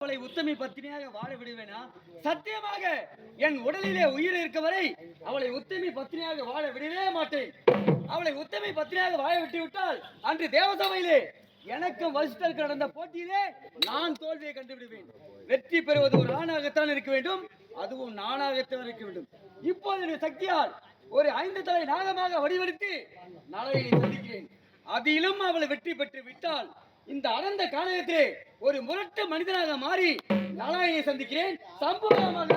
அவளை உத்தமி பத்தினியாக வாழ விடுவேனா சத்தியமாக என் உடலிலே உயிர் இருக்க வரை அவளை உத்தமி பத்தினியாக வாழ விடவே மாட்டேன். அவளை உத்தமி பத்தினியாக வாழ விட்டு விட்டால் அன்று தேவசபையிலே எனக்கும் வசிஷ்டருக்கு நடந்த போட்டியிலே நான் தோல்வியை கண்டுவிடுவேன். வெற்றி பெறுவது ஒரு ஆணாகத்தான் இருக்க வேண்டும் அதுவும் நானாகத்தான் இருக்க வேண்டும். இப்போது என் சக்தியால் ஒரு ஐந்து தலை நாகமாக வடிவெடுத்து நலையை சந்திக்கிறேன். அதிலும் அவளை வெற்றி பெற்று விட்டால் இந்த அடர்ந்த காலகத்திலே ஒரு முரட்டு மனிதனாக மாறி நாராயணனை சந்திக்கிறேன். சம்பூர்ணமாக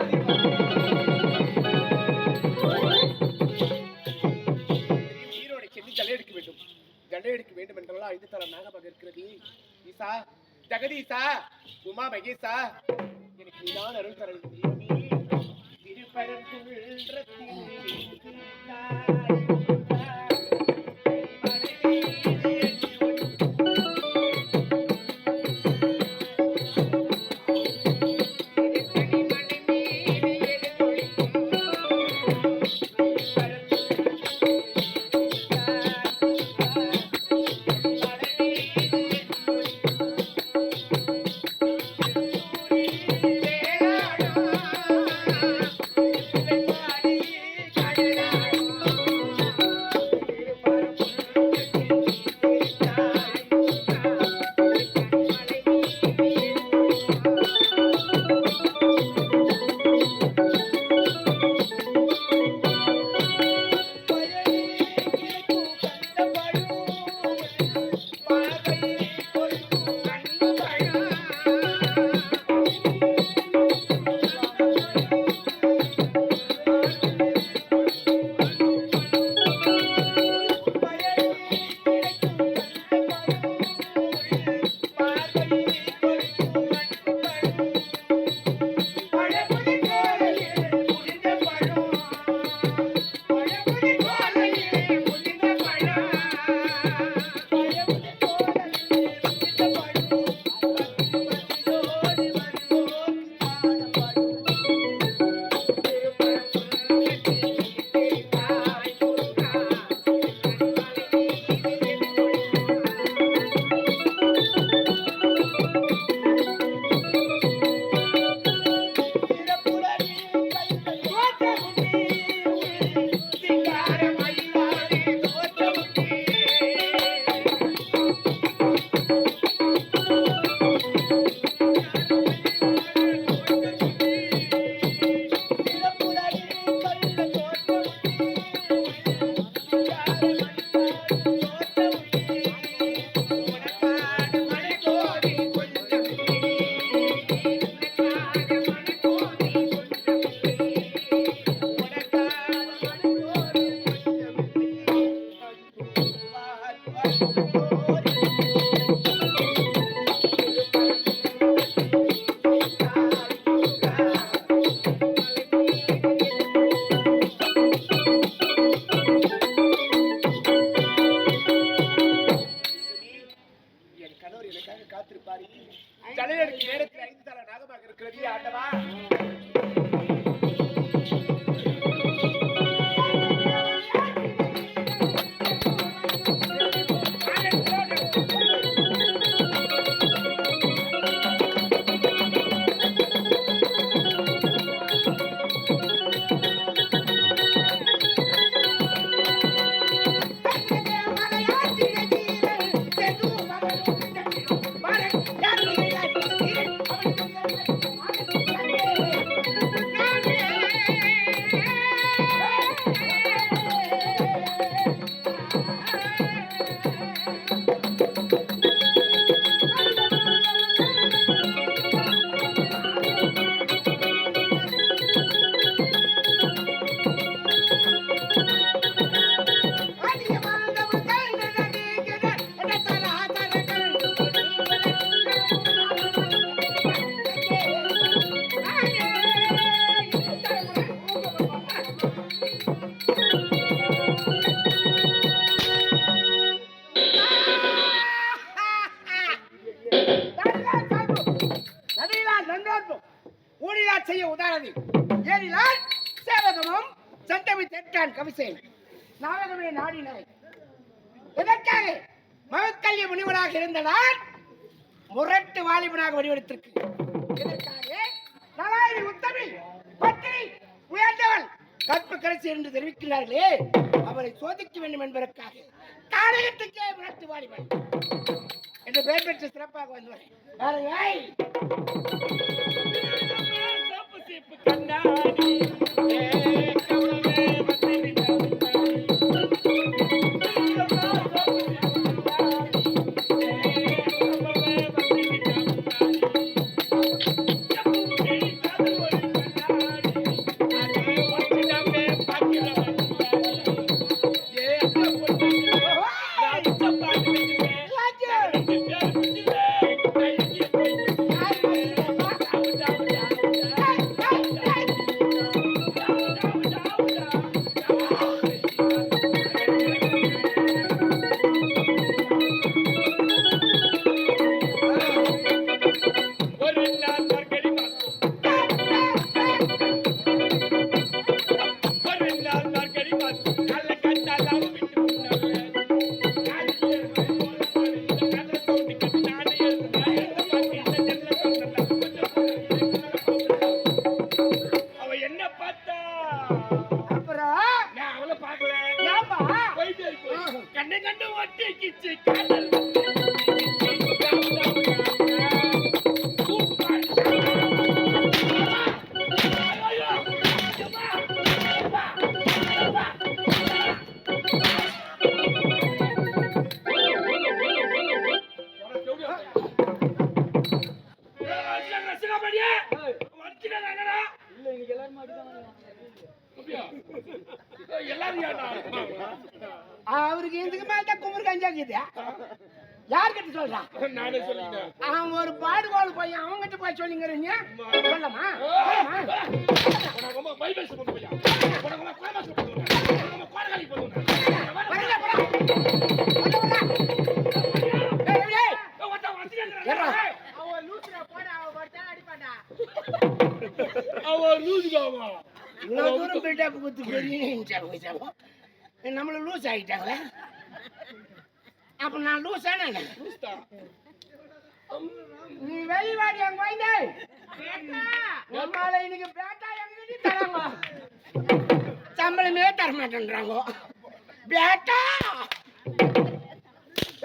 ஈரோடை ஜல்லையடிக்க வேண்டும். ஜல்லையடிக்க வேண்டும் என்றெல்லாம் ஐந்து தரம் நாகமாக இருக்கிறது. ஈசா ஜெகதீசா உமா மகேசா. எனக்கு நீதான் அருள் தர வேண்டும் வேண்டும் என்பதற்காக தாடகத்துக்கே விரட்டு வாலிபன் என்று பெயர் பெற்று சிறப்பாக வந்தவர் வேற போயிட்டாங்க. நம்மள லூஸ் ஆகிட்டாங்க அப்ப நான் லூஸ் ஆனே நீ வெளிவாடி வைந்தே நம்மால இன்னைக்கு பேட்டா எங்க தராங்க சம்பளமே தர மாட்டேன்றாங்க. பேட்டா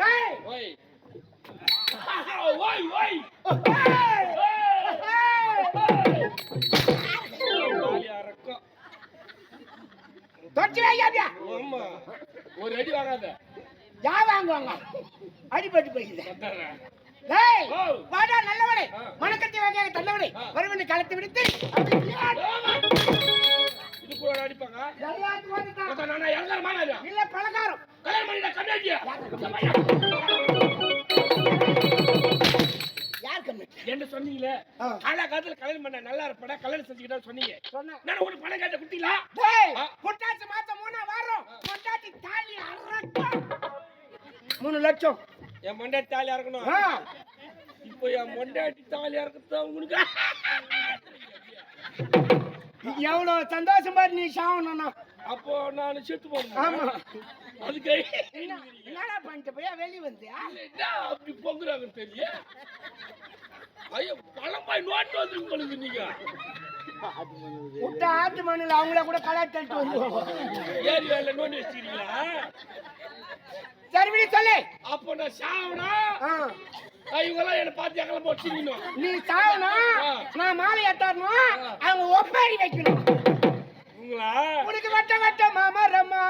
ஓய். ஓய் ஓய். தொட்டு வைக்காதியா ஆமா ஒரு அடி வாங்காத யா வாங்குவாங்க அடிபட்டு போயிடுது வந்துடுறேன். டேய். வாடா நல்லவனே ஆ. மணக்கட்டி வகையாக தள்ளவனே. வருவனை கலத்து விடுத்து. இது கூட அடிப்பாங்க எல்லாத்துக்கும் வந்துட்டான். நானா இல்ல பலகாரம் கல்யாணம் பண்ணிட்டா கம்மியாட்டியா என்ன சொன்னீங்களே. காலா காலத்துல கல்யாணம் பண்ண நல்லா இருப்படா கல்யாணம் செஞ்சுக்கிட்டா சொன்னீங்க. சொன்னேன். நான் ஒரு பணம் கேட்ட குட்டிங்களா டேய் ஆ. பொட்டாசி மாசம் மூணா வாரம். பொட்டாசி தாலி மூணு லட்சம். என் மொண்டாட்டி தாலியா இருக்கணும். ஆ. இப்போ என் மொண்டாட்டி தாலியா இருக்கத்தான் உங்களுக்கு எவ்வளவு சந்தோஷமா நீ சாவணும்னா. அப்போ நான் செத்து போகணும் ஆமா. அதுக்கு என்ன- என்னடா பண்ணிட்டு போய் வெளிய என்ன அப்படி பொங்குறாங்கன்னு தெரியல. ஐயோ பழம்பாய் நோட்டு வந்துருக்கு நீங்க. விட்ட ஆட்டு மண்ணில் அவங்கள கூட கலாய் தட்டு வந்துருவாங்க ஏரி வேலை நோண்டி வச்சிருக்கீங்களா? சரி விடு சொல்லு. அப்போ நான் சாவனா. இவங்கெல்லாம் என்னை பார்த்து எங்கெல்லாம் போட்டுருக்கணும் நீ ஆ. நான் மாலை எட்டாரணும் அவங்க ஒப்பாரி வைக்கணும். உனக்கு வட்ட வட்ட மாமரமா?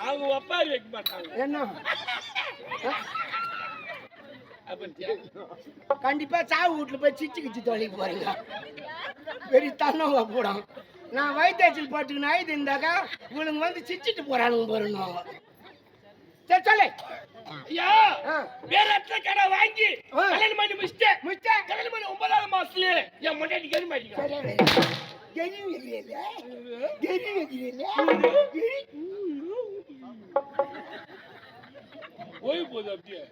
அவங்க ஒப்பாரி வைக்க மாட்டாங்க. என்ன? கண்டிப்பா சாவு வீட்டுல போய் சிச்சு கிச்சு தொலைக்கு போறீங்க. பெரிய தன்னவங்க போடும். நான் வயிற்றுச்சல் போட்டுக்கின்னு ஆயுது இருந்தாக்கா இவனுங்க வந்து சிச்சிட்டு போறானுங்க போறணும் சரி சொல்லு. ஐயா. வேற இடத்துல கடை வாங்கி. கல்யாணம் பண்ணி முடிச்சுட்டு முச்ச கல்யாணம் பண்ணி ஒன்பதாவது மாசத்துலயே என் மொண்டாட்டி கறி கெரி வைக்கிறீல்ல கெரி வைக்கிறீல்ல கெரி ஓய்வு போகுது அப்படியே.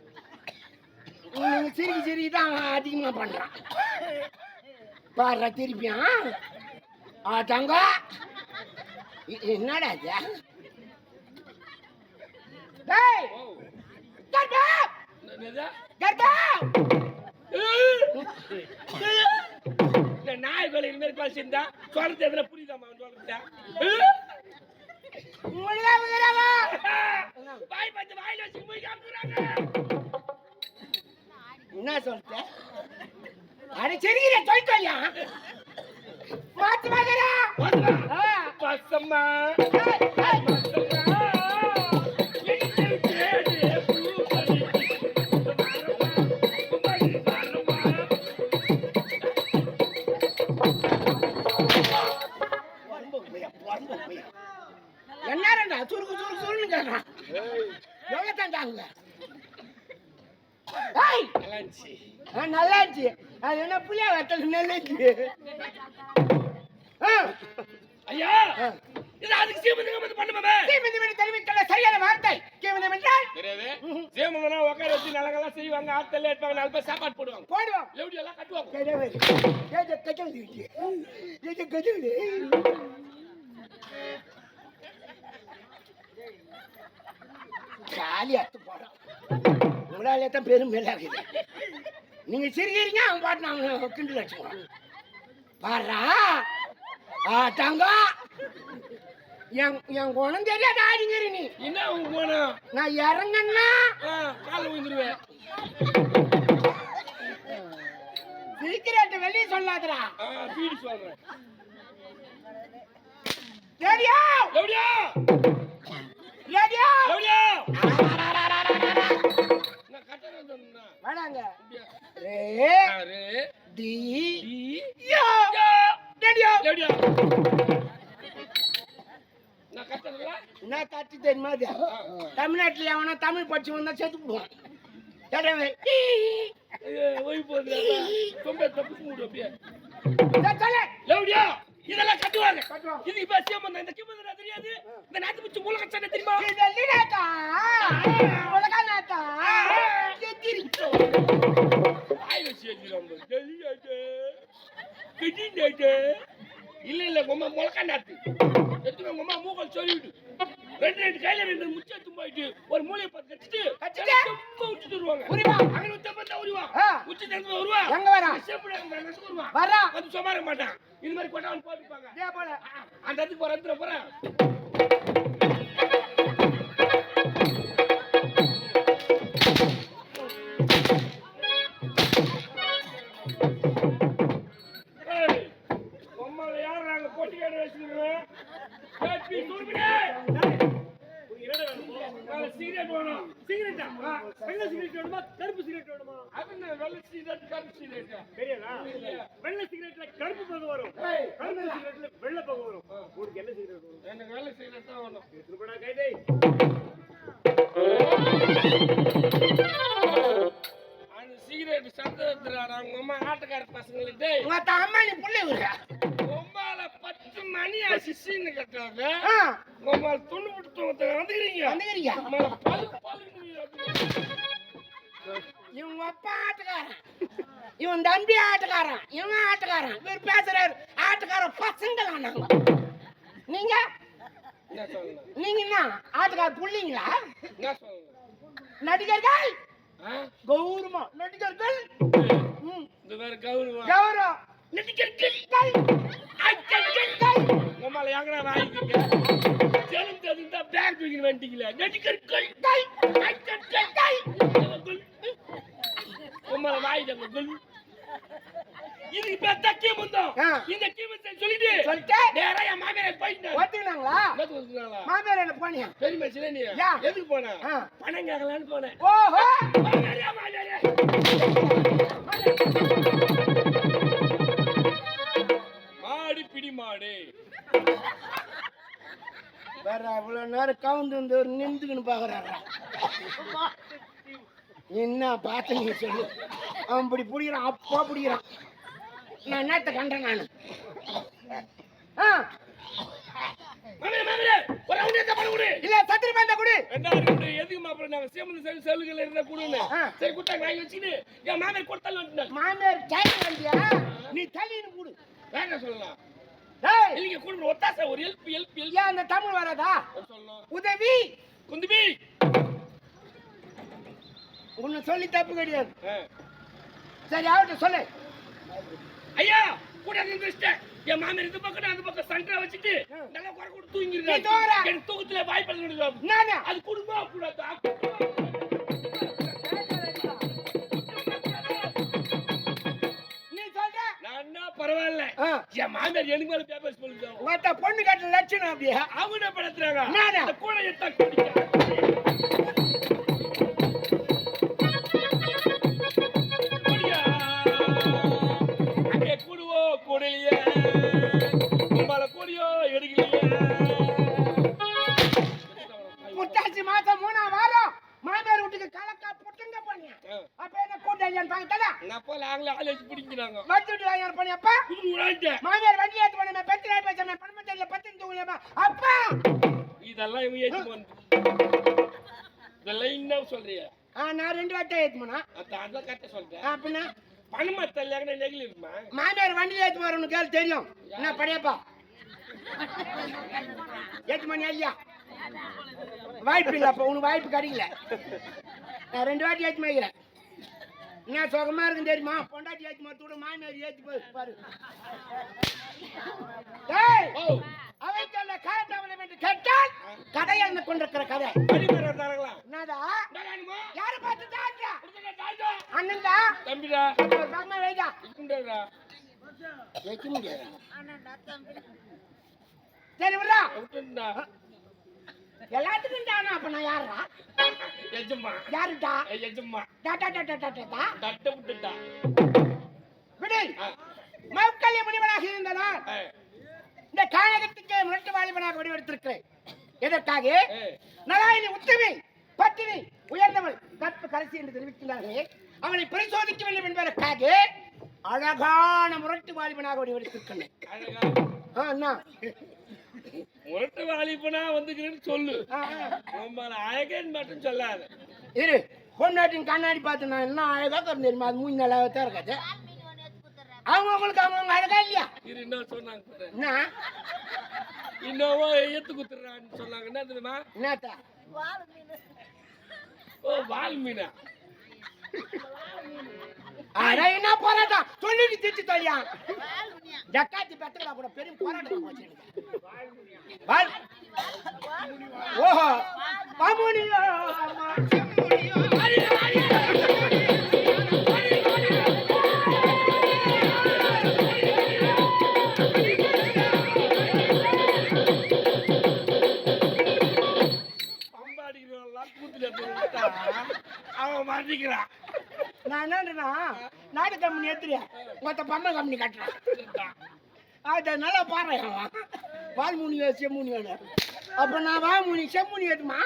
நீங்க சிரிக்கி சிரிக்கி தான் அவன் அதிகமா பண்றான். பாடுற திருப்பியா? ஆ தங்க. என்னடா இது? நாய் வேலை இந்த மாதிரி பேசி இருந்தா சொல்றது எதுல புரியுதாமா சொல்லிட்டா வாய் பார்த்து வாயில வச்சு போய் காமிக்கிறாங்க. என்ன சொல்ற அட சரிகிற சொல்லிட்டோயா மாத்து மகரா பசம்மா என்னடா சுருக்கு சுருக்கு சுருன்னு கேட்கறான் எவ்வளவு தந்தாங்க ஏய் ஆ, நல்லா இருந்துச்சு அது என்ன புளியா வத்தல் நல்லா இருந்துச்சு ஆ, ஐயா. இது அதுக்கு சீமந்தம் வந்து பண்ணுமே தீமிதி மணி தெரிவிக்கல சரியான வார்த்தை கீமிதம் என்றால்? தெரியாது. சீமந்தனா உட்கார வச்சு நலங்கெல்லாம் செய்வாங்க ஆத்தல்ல எடுப்பாங்க நாலு பேர் சாப்பாடு போடுவாங்க. போடுவோம். லெவடி எல்லாம் கட்டுவாங்க. கதவு. ஏஜ கதவு ஏஜ கதவு ஜாலி அத்து போடுறான் உங்களாலே தான் பெரும் மேலாகுது நீங்க சிரிக்கிறீங்க அவன் பாட்டு நாங்க கிண்டல் வச்சுக்கோங்க பாடுறா? ஆ தங்க. என் என் குணம் தெரியாத ஆடிங்கிற நீ? என்ன உங்க போனோம் நான் இறங்கன்னா? கால் விழுந்துருவேன். சிரிக்கிறேன் வெளியே சொல்லாதடா. பீடி சொல்றேன். லெவடியா நான் கட்டறேன் சொன்னா வேணாங்க? ரே டி யோ. யா. ரேடியோ லெவடியா நான் கட்டறேன்ல என்ன காட்சி தெரியுமா தமிழ்நாட்டுல எவனா தமிழ் படிச்சு வந்தா செத்து போடுவான். தடவை ஓய் போகுது ரொம்ப தப்பு மூடு அப்படியே. சொல்லு. இதெல்லாம் கட்டுவாங்க. இது இப்ப சீமந்தம் இந்த சீமந்தம் தெரியாது. இந்த நாட்டு முச்சு மூலக சண்டை தெரியுமா? இது வெளிநாட்டா உலக நாட்டா எத்திரி வாய் வச்சு ஏத்திடுவாங்க. தெரியாது. தெரியாது. இல்ல இல்ல உங்க முழக்கா நாத்து. எடுத்து அம்மா மூக்கல் சொல்லிவிடு. ரெண்டு ரெண்டு கையில ரெண்டு முச்சை தும்பாயிட்டு ஒரு மூலையை பார்த்து கட்டிட்டு கட்டிட்டு? வருவாங்க. உரிவா. அங்க ஆ. உச்சி தந்து வருவா. எங்க. வந்து சுமார மாட்டான். இது மாதிரி கொண்டாந்து போட்டுப்பாங்க. அந்த இடத்துக்கு போற இடத்துல போறேன். சீனு கட்டுறாங்க ஆ. பொம்மால துணி விட்டு தூங்கத்தை வந்துக்கிறீங்க. வந்துக்கிறீங்க. இவங்க அப்பா ஆட்டுக்காரன். இவன் தம்பி ஆட்டுக்காரன். இவன் ஆட்டுக்காரன். இவர் பேசுறாரு. ஆட்டுக்காரன் பசங்களா நாங்க. நீங்க? நீங்க என்ன? ஆட்டுக்கார புள்ளிங்களா? நடிகர்கள்? கௌரவம். நடிகர்கள்? கௌரவம். கௌரவம் நடிகர்கள் உமால எங்கடா வாங்கிக்கீங்க ஜனம் தெரிஞ்சா பேக் தூக்கி வந்துட்டீங்களே. நடிகர்கள் உமால வாங்கிட்டாங்க குல் இதுக்கு பேர் தான் கீமந்தம் ஆ. இந்த கீமத்தை சொல்லிட்டு சொல்லிட்டு? நேரா என் மாமியார் போயிட்டேன் ஒத்துக்கினாங்களா? ஒத்துக்கினாங்களா? மாமியார் என்ன போனியா பெரிய மனுஷனே நீ. எதுக்கு போன. பணம் கேட்கலான்னு போனேன். ஓஹோ. நேரம் கவுந்து வந்து ஒரு நின்றுக்குன்னு பாக்குறாரா என்ன பார்த்து நீ சொல்லு. அவன் இப்படி பிடிக்கிறான் அப்பா பிடிக்கிறான். நான் என்னத்த கண்டேன் நானு? ஆ. இல்ல சத்திரி பந்த குடு. ரெண்டாவது round எதுக்கு மாப்பிள்ளை நாங்க சேமந்த செல் செல்லுகள் இருந்தா கொடுன்னு. சரி கொடுத்தாங்க வாங்கி வச்சுக்கிட்டு, என் மாமியார் கொடுத்தாலும். மாமியார் டைம் வந்தியா? நீ தள்ளின்னு குடு. வேண்டாம் சொல்லலாம். இல்லைங்க, கொடுங்க, ஒத்தாசை, ஒரு help, help, help. ஏன் அந்த தமிழ் வராதா. உதவி குந்துபி. உன்னை சொல்லி தப்பு கிடையாது. சரி அவர்கிட்ட சொல்லு ஐயா கூட நின்றுட்டேன் என் மாமியார் இந்த பக்கம் அந்த பக்கம் சண்டை வச்சுட்டு நல்லா குறை கூட தூங்குற. எனக்கு தூக்கத்துல வாய்ப்பு நானே அது குடும்பமா கூடாது என் மாமியார் எனக்கு மேல பேப்பர்ஸ் மத்த பொண்ணு கட்ட லட்சணம் அப்படியே? அவங்க படுத்துறாங்க. கூட எத்தா அதான் கரெக்டாக சொல்றேன் அப்படின்னா பணமா தரலாங்கன்னா நெகிழ் இருக்குமா மாமியார் வண்டியில் ஏத்து போறவனு கேள் தெரியும். என்ன படையப்பா? ஏத்து மணி ஐயா வாய்ப்பு இல்லை அப்ப உனக்கு வாய்ப்பு கிடைக்கல. நான் ரெண்டு வாட்டி ஏத்து மாக்கிறேன் என்ன சுகமா இருக்கும் தெரியுமா? பொண்டாட்டி ஏத்து மாத்து விட மாமியார் ஏத்து போய் பாரு. ஓ அவைக்கல்ல காயத்தவளை என்று கேட்டால் கதை என்ன கொண்டிருக்கிற கதை. என்னடா? யாரை பார்த்து தாண்டா. அண்ணன்டா? தம்பிடா. ஒரு பக்கமா வைடா இருக்குண்டாடா. வைக்க முடியாது சரி. எல்லாத்துக்கும் தானா அப்ப நான் யாரா எஜமா. யாருடா? எஜமா. டாடா டாடா டாடா தட்டை விட்டுட்டா. விடு. முனிவனாக இருந்ததால் ஆ, இந்த கானகத்துக்கு முரட்டு வாலிபனாக வடிவெடுத்திருக்கிறேன். எதற்காக? நலாயினி உத்தமி பத்தினி உயர்ந்தவள் கற்பு கடைசி என்று தெரிவிக்கின்றார்களே அவனை பரிசோதிக்க வேண்டும் என்பதற்காக அழகான முரட்டு வாலிபனாக வடிவெடுத்திருக்கிறேன். முரட்டு வாலிபனா வந்துக்கிறேன்னு சொல்லு. அழகேன்னு மட்டும் சொல்லாத. இரு பொண்ணாட்டின் கண்ணாடி பார்த்து நான் என்ன அழகா தெரியுமா? அது மூணு நாளாக தான் இருக்காது. அவங்க அவங்களுக்கு அவங்க அழகா இல்லையா? இரு என்ன சொன்னாங்க இன்னோவோ எத்து குத்துறான்னு சொன்னாங்க. என்ன தெரியுமா? என்னத்தா? ஓ வால் மீனா. அட என்ன போராட்டம்? சொல்லிட்டு திட்டு தொழியா ஜக்காத்தி பெத்தங்களா கூட பெரிய போராட்டம். வால். ஓஹோ. என்னன்றா நாடு கம்பெனி ஏத்துறியா மொத்த பம்மை கம்பெனி கட்டுறேன் அது நல்லா பாரு வால்முனியோ செம்முனியோன்னு அப்ப நான் வாமுனி செம்முனி ஏத்துமா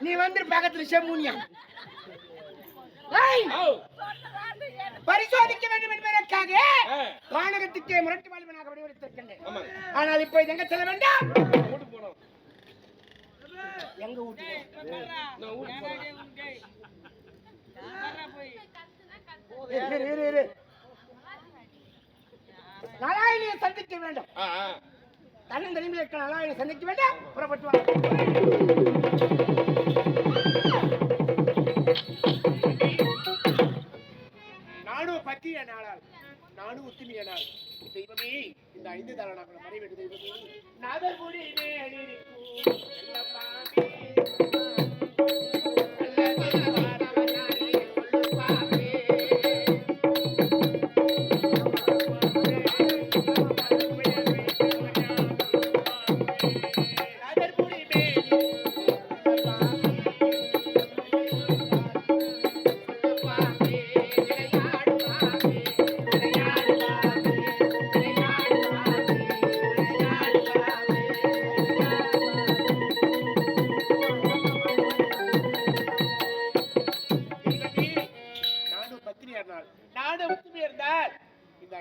நீ வந்து பக்கத்துல செம்முனியா? பரிசோதிக்க வேண்டும் என்பதற்காக ஆ, கானகத்துக்கு முரட்டு வாலிபனாக வடிவெடுத்திருக்கின்றேன் ஆனால் இப்போ இது எங்க செல்ல வேண்டாம்? எங்க வீட்டுக்கு? நாராயணியை சந்திக்க வேண்டும். தன்னும் தனிமையில் இருக்கிற நாராயணனை சந்திக்க வேண்டும். புறப்பட்டு நானும் பத்திய நாளால் நானும் உத்துமிய நாள். தெய்வமே இந்த ஐந்து தலனாக மறைவேண்டு தெய்வமே. நாதர்குடி மேலிருக்கும்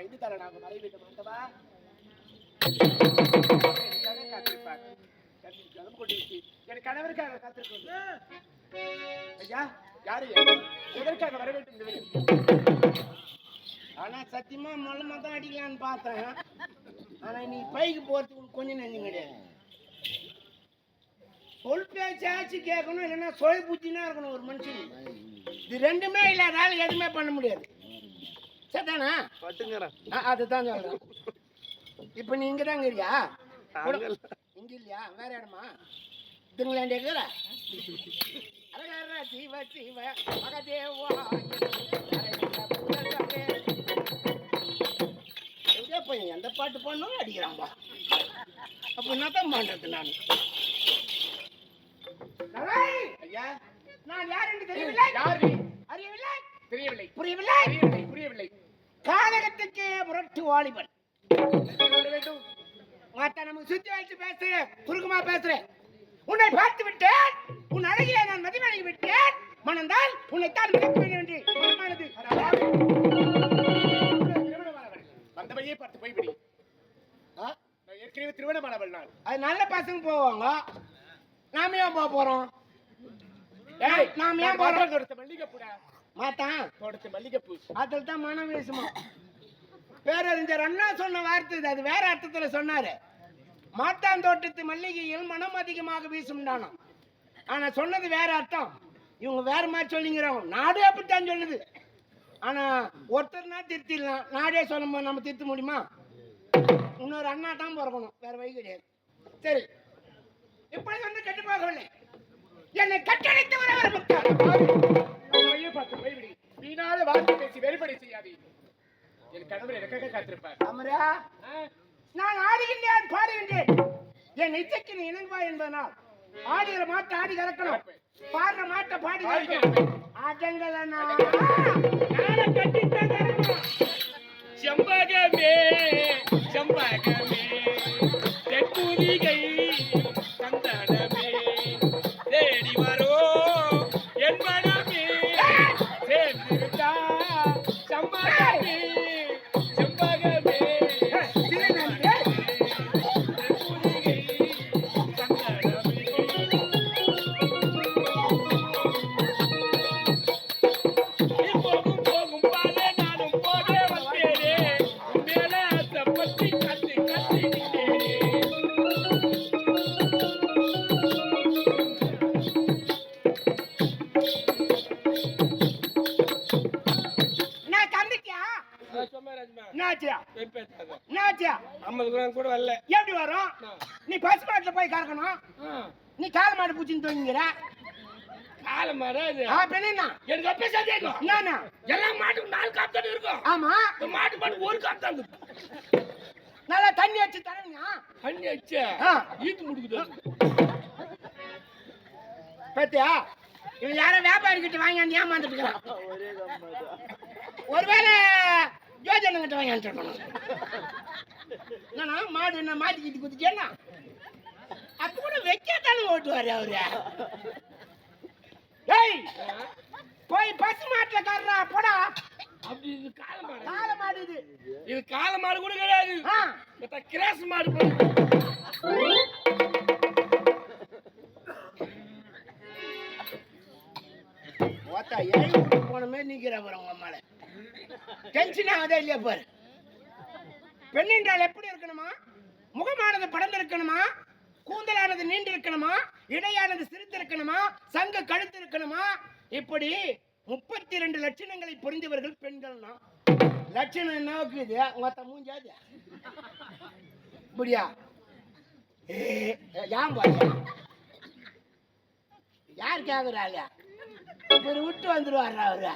ஐந்து தலை நாங்கள் மறை வேண்டும் ஆண்டவா எனக்காக காத்திருப்பார். என் கணவருக்காக காத்திருக்கோம் ஐயா யாரு? எதற்காக வர வேண்டும் ஆனா சத்தியமா மொல்லமா தான் அடிக்கலான்னு பார்த்தேன். ஆனா நீ பைக்கு போறதுக்கு உனக்கு கொஞ்சம் நெஞ்சம் கிடையாது. சொல் பேச்சாச்சு கேட்கணும் இல்லைன்னா சொல் புத்தினா இருக்கணும் ஒரு மனுஷன். இது ரெண்டுமே இல்லாதால எதுவுமே பண்ண முடியாது. சரி தானே பட்டுங்கிறேன் அதுதான் சொல்றேன். இப்ப நீ இங்க தான் இருக்கிறியா இங்க இல்லையா? வேற இடமா? இதுங்களாண்டி இருக்கிற அரகர சிவ சிவ மகதேவா எங்கே போய் எந்த பாட்டு பாடணும் அடிக்கிறான்பா அப்ப என்ன தான் பண்றது நான். ஐயா. நான் யார் என்று தெரியவில்லை? யார்? முரட்டு வாலிபன். நமக்கு சுத்தி வச்சு பேசுறேன் குறுக்குமா பேசுறேன் உன்னை பார்த்து விட்டேன் உன் அழகிலே நான் மதிமடங்கி விட்டேன். மணந்தால் உன்னைத்தான் மிதக்க வேண்டும் என்று மனமானது. வந்தவையே பார்த்து போய்விடி ஏற்கனவே திருமணமானவள் நான். அது நல்ல பசங்க போவாங்க. நாம ஏன் போக போறோம்? ஏய் நாம ஏன் போறோம்? மல்லிகைப்பூடா. மாத்தான் கொடுத்த மல்லிகைப்பூ. அதில் தான் மனம் வீசுமா? பேரறிஞர் அண்ணா சொன்ன வார்த்தை இது. அது வேற அர்த்தத்துல சொன்னாரு. மாட்டாந்தோட்டத்து மல்லிகையில் மனம் அதிகமாக வீசும்டானாம் ஆனா சொன்னது வேற அர்த்தம். இவங்க வேற மாதிரி சொல்லிங்கிறவங்க. நாடே அப்படித்தான் சொல்லுது. ஆனா ஒருத்தர்னா திருத்திடலாம். நாடே சொல்லும்போது நம்ம திருத்த முடியுமா? இன்னொரு அண்ணா தான் பிறக்கணும். வேற வழி கிடையாது. சரி. இப்படி வந்து கெட்டு போகவில்லை. என்னை கட்டளைத்து வர வர பார்த்து போய்விடி. வீணாத வார்த்தை பேசி வெறுப்படை செய்யாதே என் கணவர் எனக்காக காத்திருப்பார். அமரா நான் ஆடுகின்றேன் பாடுகின்றேன். என் இச்சைக்கு நீ இணங்குவா என்பதனால் ஆடுகிற மாட்டை ஆடி கறக்கணும் பாடுற மாட்டை பாடி கறக்கணும் ஆட்டங்களை நான் செம்பகமே செம்பகமே சந்தனமே பாத்தியா இவன் யாரோ வியாபாரி கிட்ட வாங்கி ஏமாந்துட்டு இருக்கிறான். ஒருவேளை யோஜனை கிட்ட வாங்கி இருக்கணும் என்னண்ணா மாடு என்ன மாட்டி கிட்டி குதிச்சேன்னா அப்ப கூட வைக்கத்தானே ஓட்டுவாரு அவரு. ஏய் போய் பசு மாட்டுல கர்றா போடா. அப்படி இது கால மாடு. கால மாடு இது. இது கால மாடு கூட கிடையாது. கிராஸ் மாடு பார்த்தா ஓத்தா ஏழை போன மாதிரி பாரு உங்க மேல டென்ஷன் ஆகுதா இல்லையா பாரு? பெண் என்றால் எப்படி இருக்கணுமா? முகமானது படர்ந்து இருக்கணுமா கூந்தலானது நீண்டு இருக்கணுமா இடையானது சிரித்து இருக்கணுமா சங்க கழுத்து இருக்கணுமா இப்படி முப்பத்தி ரெண்டு லட்சணங்களை புரிந்தவர்கள் பெண்கள்னா. லட்சணம் என்ன இருக்குது? மொத்த மூஞ்சாது. இப்படியா? ஏன் பாரு? யார் கேக்குறாங்க இவரு விட்டு வந்துருவாரு அவரு?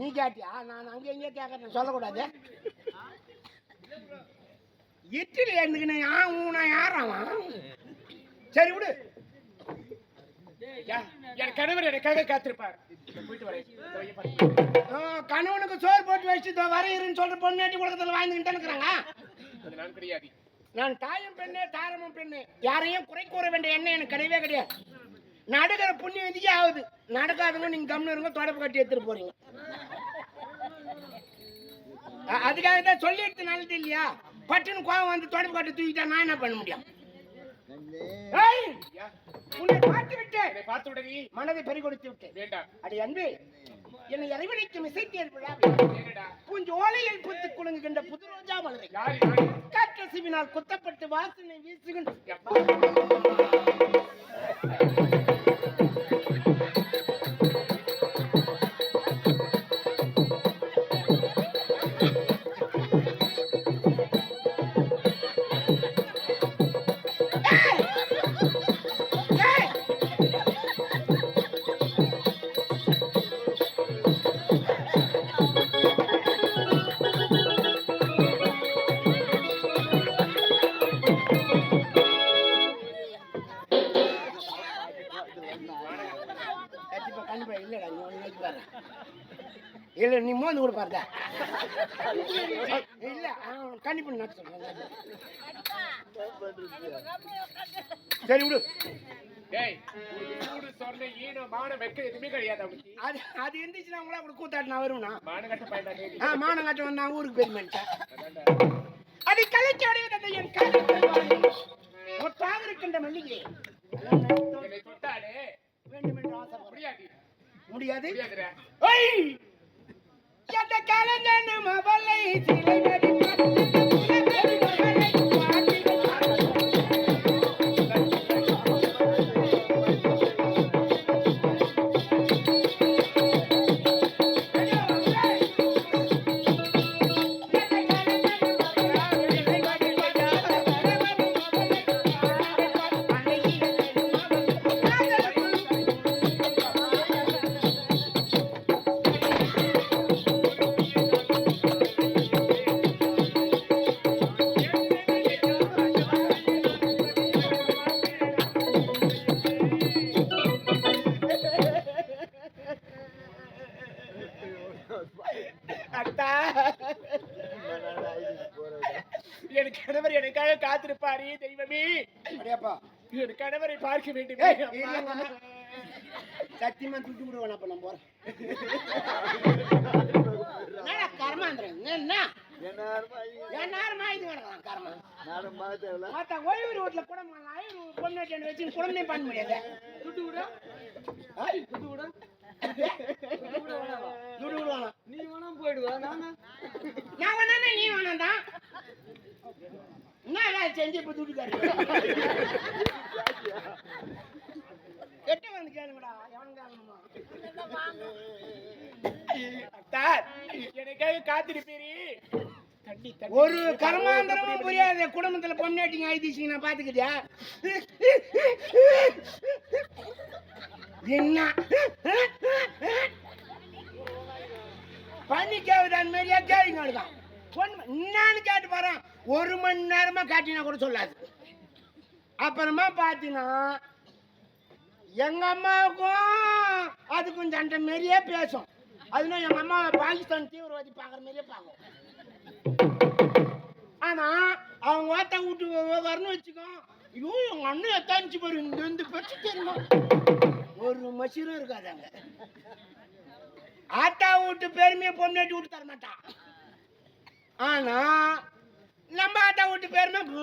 நீ கேட்டியா? நான் அங்க எங்க கேட்கறேன் சொல்லக்கூடாது. இட்லி இருந்துக்கினேன் ஆ ஊனா யாராவன் சரி விடு. ஐயா, என் கணவர் எனக்காக காத்திருப்பார். நான் போயிட்டு கணவனுக்கு சோறு போட்டு வச்சுட்டு வரையிருன்னு சொல்ற பொண்ணாட்டி உலகத்துல வாழ்ந்துக்கிட்டு இருக்கிறாங்க. அது கிடையாது நான் தாயும் பெண்ணே தாரமும் பெண்ணே. யாரையும் குறை கூற வேண்டிய எண்ணம் எனக்கு கிடையவே கிடையாது. நடுக்கிற புண்ணியம் இதுக்கே ஆகுது. நடக்காதுங்க நீங்க கம்னு இருங்க தொடப்பு கட்டி எடுத்துட்டு போறீங்க. அதுக்காக தான் சொல்லி எடுத்து நல்லது இல்லையா? பட்டுன்னு கோவம் வந்து தொடப்பு கட்டி தூக்கிட்டா நான் என்ன பண்ண முடியும்? உன்னை பார்த்து விட்டேன் என்னை பார்த்து மனதை பறிகொடுத்து விட்டேன் வேண்டாம். அடி அன்பு என்னை இறைவனைக்கும் இசைத்தேர் விழா பூஞ்சோலையில் புத்து குலுங்குகின்ற புது ரோஜா மலரை யார் யார் காற்றசிவினால் குத்தப்பட்டு வாசனை வீசுகின்ற ஈனோ மான வெக்க எதுவுமே கிடையாது அவனுக்கு. அது அது இருந்துச்சுன்னா உங்களா கூட கூத்தாட்டு நான் வருவேண்ணா மானகட்ட பையன் ஆ மானங்காட்டு வந்து நான் ஊருக்கு போயிருந்தேன் அது கலைக்கு அடைவதை என் காலத்தில் ஒட்டாக இருக்கின்ற மல்லிகை. என்னை தொட்டாலே. வேண்டும் என்று ஆசைப்படுறேன். முடியாது? முடியாது அவளை சிலை. காத்திருப்பாரு தெய்வமே. அப்படியாப்பா? என் கணவரை பார்க்க வேண்டும். சத்தியமா துட்டு விடுவேன் அப்ப நான் போறேன். என்னடா கர்மாந்திரம் என்ன வேணாம் ஓய்வு வீட்டுல கூட ஐயோ பொண்ணு வச்சு குழந்தை பண்ண முடியாது துட்டு விட. துட்டு விட. நீ வேணாம் போயிடுவா நானா? வேணா நீ வேணாம்தான். என்ன வேலை செஞ்சு இப்ப துட்டு கெட்ட வந்து கேளுங்கடா எவன் கேளுமா அத்தா எனக்காக காத்திருப்பீரு? தண்ணி தண்ணி ஒரு கர்மாந்தரமும் புரியாத. குடும்பத்துல பொண்ணாட்டிங்க ஐதிச்சிங்க நான் பாத்துக்கிட்டியா? என்ன? பண்ணி கேவுதான் மாதிரியா கேள்விங்க எடுக்கான் பொண்ணு என்னன்னு கேட்டு பாரு ஒரு மணி நேரமா காட்டினா கூட சொல்லாது. அப்புறமா பாத்தீங்கன்னா எங்க அம்மாவுக்கும் அதுக்கும் சண்டை மாரியே பேசும். அதுனா எங்க அம்மா பாகிஸ்தான் தீவிரவாதி பாக்குற மாதிரியே பார்க்கும். ஆனா அவங்க ஓட்ட விட்டு வரணும் வச்சுக்கோ ஐயோ எங்க அண்ணன் எத்தாச்சு பாரு இந்த இந்த பச்சு தெரியுமா ஒரு மசீரும் இருக்காது அங்க. ஆத்தா வீட்டு பெருமையை பொண்ணாட்டி விட்டு தர மாட்டான் ஆனா நம்ம ஆத்தா வீட்டு பேருமே பூ